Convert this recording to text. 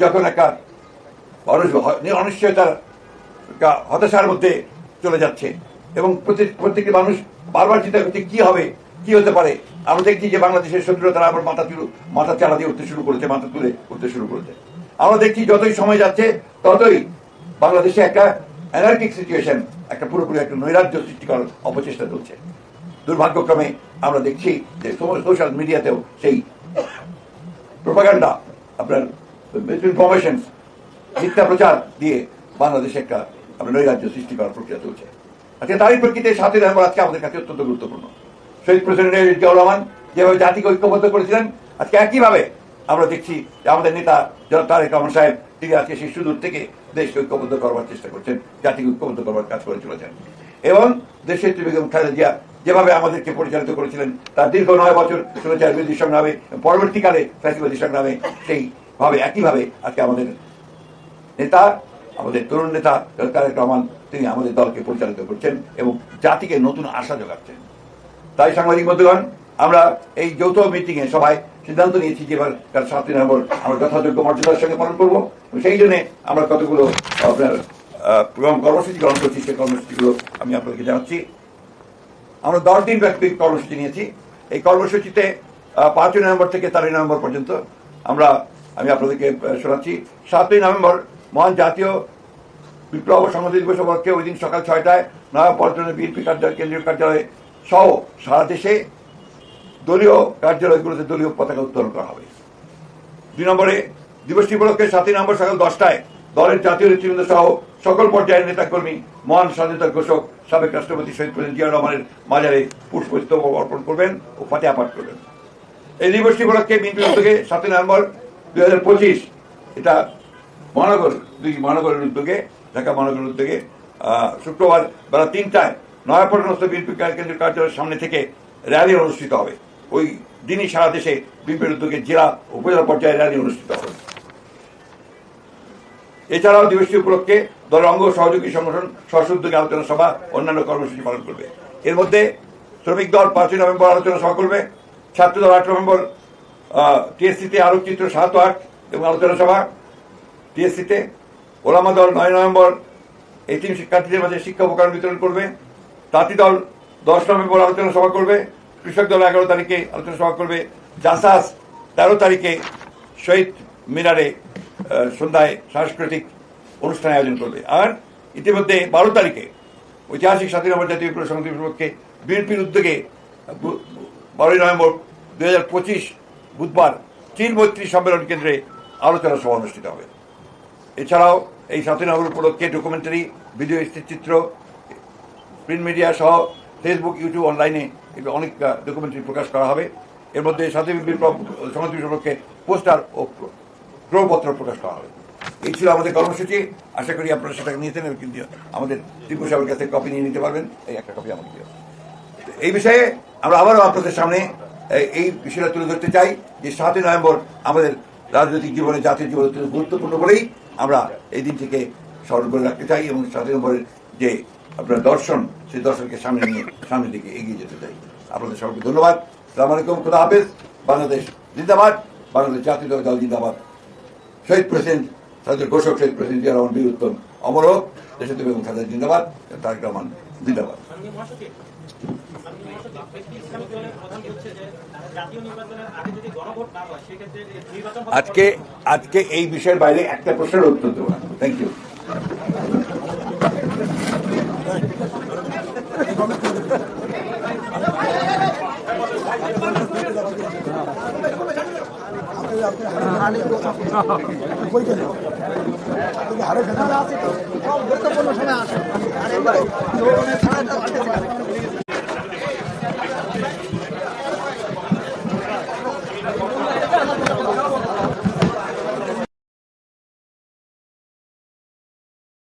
যখন একটা মানুষ অনিশ্চয়তার হতাশার মধ্যে চলে যাচ্ছে এবং প্রতি- প্রত্যেকটি মানুষ বারবার চিন্তা করছে কি হবে, কি হতে পারে। আমরা দেখছি যে বাংলাদেশের শত্রুরা তারা আবার মাথা তুলে মাথা চালা দিয়ে উঠতে শুরু করেছে, মাথা তুলে উঠতে শুরু করেছে। আমরা দেখছি যতই সময় যাচ্ছে, ততই বাংলাদেশে একটা অ্যানার্কিক সিচুয়েশন একটা পুরোপুরি একটা নৈরাজ্য সৃষ্টি করার অপচেষ্টা চলছে। দুর্ভাগ্যক্রমে আমরা দেখছি যে সোশ্যাল মিডিয়াতেও সেই প্রোপাগান্ডা আপনার ইনফরমেশন মিথ্যা প্রচার দিয়ে বাংলাদেশে একটা আপনার নৈরাজ্য সৃষ্টি করার প্রক্রিয়া চলছে। আজকে তারই প্রেক্ষিতে সাতই নভেম্বর আজকে আমাদের কাছে অত্যন্ত গুরুত্বপূর্ণ। শহীদ প্রেসিডেন্ট জিয়াউর রহমান যেভাবে জাতিকে ঐক্যবদ্ধ করেছিলেন, আজকে একইভাবে আমরা দেখছি যে আমাদের নেতা জনাব তারেক রহমান সাহেব, তিনি আজকে সেই সুদূর থেকে দেশকে ঐক্যবদ্ধ করবার চেষ্টা করছেন, জাতিকে ঐক্যবদ্ধ করবার কাজ করে চলেছেন। এবং দেশের বেগম খালেদা জিয়া যেভাবে আমাদেরকে পরিচালিত করেছিলেন, তার দীর্ঘ নয় বছর স্বৈরাচার বিরোধী সংগ্রামে পরবর্তীকালে ফ্যাসিবাদী সংগ্রামে সেইভাবে একইভাবে আজকে আমাদের নেতা, আমাদের তরুণ নেতা তারেক রহমান, তিনি আমাদের দলকে পরিচালিত করছেন এবং জাতিকে নতুন আশা যোগাচ্ছেন। তাই সাংবাদিক বন্ধুগণ, আমরা এই যৌথ মিটিংয়ে সবাই সিদ্ধান্ত নিয়েছি যে এবার কাল সাতই নভেম্বর আমরা যথাযোগ্য মর্যাদার সঙ্গে পালন করব। সেই জন্য আমরা কতগুলো আপনার কর্মসূচি গ্রহণ করছি, সেই কর্মসূচিগুলো আমি আপনাদেরকে জানাচ্ছি। আমরা দশ দিন ব্যাপী কর্মসূচি নিয়েছি। এই কর্মসূচিতে পাঁচই নভেম্বর থেকে তেরোই নভেম্বর পর্যন্ত আমরা আমি আপনাদেরকে শোনাচ্ছি। সাতই নভেম্বর, মহান জাতীয় বিপ্লব সংহতি দিবস উপলক্ষে ওই দিন সকাল ছয়টায় নয়া পল্টনের বিএনপি কার্যালয়, কেন্দ্রীয় কার্যালয়ে সহ সারা দেশে দলীয় কার্যালয়গুলোতে দলীয় পতাকা উত্তোলন করা হবে। দুই নম্বরে, দিবসটি উপলক্ষে সাতই নম্বর সকাল দশটায় দলের জাতীয় নেতৃবৃন্দ সহ সকল পর্যায়ের নেতাকর্মী, মহান স্বাধীনতা ঘোষক, সাবেক রাষ্ট্রপতি শহীদ প্রেসিডেন্ট জিয়া রহমানের মাজারে পুষ্পস্তবক অর্পণ করবেন ও ফাতে আপাত করবেন। এই দিবসটি উপলক্ষে বিএনপির উদ্যোগে সাতই নভেম্বর দুই হাজার পঁচিশ, এটা মহানগর, দুই মহানগরের উদ্যোগে, ঢাকা মহানগরের উদ্যোগে শুক্রবার বেলা তিনটায় নয়াপটনস্থ বিএনপি কেন্দ্রীয় কার্যালয়ের সামনে থেকে র্যালি অনুষ্ঠিত হবে। ওই দিনই সারা দেশে বিএনপির উদ্যোগে জেলা উপজেলা পর্যায়ে র্যালি অনুষ্ঠিত হবে। এছাড়াও দিবসটি উপলক্ষে দলের অঙ্গ সহযোগী সংগঠন, সহসুদ্যোগী আলোচনা সভা, অন্যান্য কর্মসূচি পালন করবে। এর মধ্যে শ্রমিক দল পাঁচই নভেম্বর আলোচনা সভা করবে ছাত্র দল আট নভেম্বর টিএসসিতে আলোকচিত্র সাত আট এবং আলোচনা সভা। টিএসসিতে ওলামা দল নয় নভেম্বর এই তিন শিক্ষার্থীদের মাঝে শিক্ষা উপকরণ বিতরণ করবে। তাঁতি দল দশ নভেম্বর আলোচনা সভা করবে। কৃষক দল এগারো তারিখে আলোচনা সভা করবে। জাসাস তেরো তারিখে শহীদ মিনারে সন্ধ্যায় সাংস্কৃতিক অনুষ্ঠান আয়োজন করবে। আর ইতিমধ্যে বারো তারিখে ঐতিহাসিক স্বাধীন নভেম্বর জাতীয় সংহতি উপলক্ষে বিএনপির উদ্যোগে বারোই নভেম্বর দু হাজার পঁচিশ বুধবার চীন মৈত্রী সম্মেলন কেন্দ্রে আলোচনা সভা অনুষ্ঠিত হবে। এছাড়াও এই সাতই উপলক্ষে ডকুমেন্টারি, ভিডিও চিত্র, প্রিন্ট মিডিয়া সহ ফেসবুক, ইউটিউব অনলাইনে অনেক ডকুমেন্টারি প্রকাশ করা হবে। এর মধ্যে সাথী বিপ্লব সংহতি সম্পর্কে পোস্টার ও প্রপত্র প্রকাশ করা হবে। এই ছিল আমাদের কর্মসূচি। আশা করি আপনারা সেটাকে নিয়েছেন কিন্তু আমাদের ত্রিপুর সাহেবের কাছে কপি নিয়ে নিতে পারবেন। এই একটা কপি আমাকে এই বিষয়ে আমরা আবারও আপনাদের সামনে এই- বিষয়টা তুলে ধরতে চাই যে সাতই নভেম্বর আমাদের রাজনৈতিক জীবনে, জাতীয় জীবনে গুরুত্বপূর্ণ বলেই আমরা এই দিনটিকে স্মরণ করে রাখতে চাই এবং সাতই নভেম্বরের যে আপনার দর্শন, সেই দর্শনকে সামনে নিয়ে, সামনের দিকে এগিয়ে যেতে চাই। আপনাদের সবাইকে ধন্যবাদ। সালাম আলাইকুম। খুদা হাফেজ। বাংলাদেশ জিন্দাবাদ। বাংলাদেশ জাতীয় দল জিন্দাবাদ। শহীদ প্রেসিডেন্ট তাদের ঘোষক, শহীদ প্রেসিডেন্ট জিয়া রহমান বীর উত্তম অমর হোক দেশের এবং খাদের জিন্দাবাদ। তারেক রহমান জিন্দাবাদ হয় আজকে আজকে এই বিষয়ের বাইরে একটা প্রশ্নের উত্তর দেবো থ্যাংক ইউ গুরুত্বপূর্ণ সময় আসে।